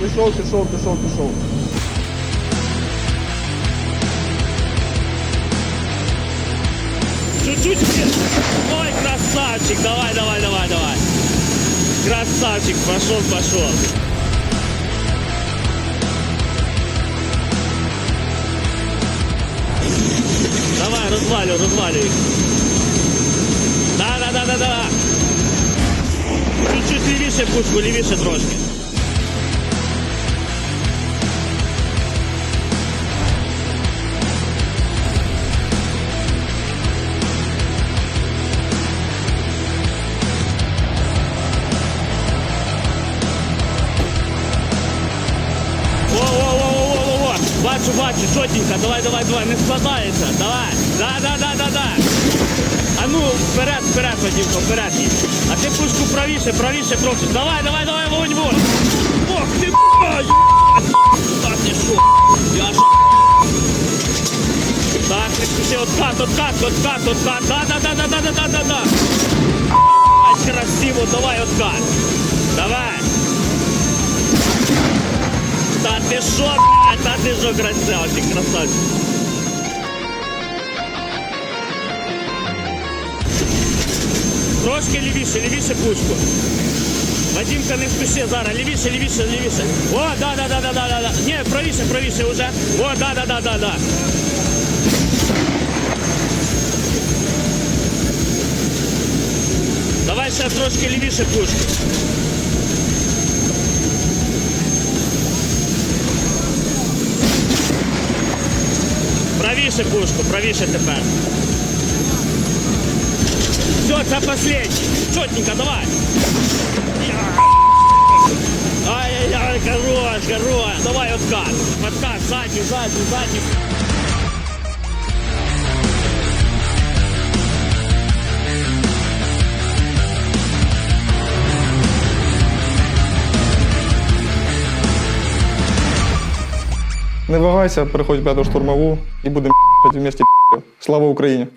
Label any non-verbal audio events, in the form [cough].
пішов, пішов, пішов, пішов. Чуть-чуть вверх. Ой, красавчик, давай, давай, давай, давай. Красавчик, пошел, пошел. Давай, розвалю, розвалю їх. Да, да, да, да, да. Чуть-чуть лівіше пушку, лівіше трошки. Бачу, бачу, чотенько, давай, давай, давай, не складається, давай. Да, да, да, да, да. А ну, вперед, вперед, Вадимко, вперед їдь. А ти пушку правіше, правіше трохи. Давай, давай, давай, вогонь, вогонь. Ох ти, б***ь! Так, ти що? Я ж... Так, не спіши, откат, откат, откат, откат. Да, да, да, да, да, да, да, да, да. Ать, красиво, давай, откат. Давай. Та ти що, блядь, та ти що красавчик, красавчик. Трошки лівіше, лівіше пушку. Вадимка, не спіши зараз, лівіше, лівіше, лівіше. О, да, да, да, да, да, да, да. Ні, правіше, правіше вже. О, да, да, да, да, да. Давай ще трошки лівіше пушку. Правіше пушку, правіше тепер. Все, це последній. Чотненько, давай. Ай-яй-яй, хорош, хорош. Давай откат. Откат, задній, задній, задній. Не вагайся, переходь в п'яту штурмову і будемо [laughs] вместе. Слава Україні!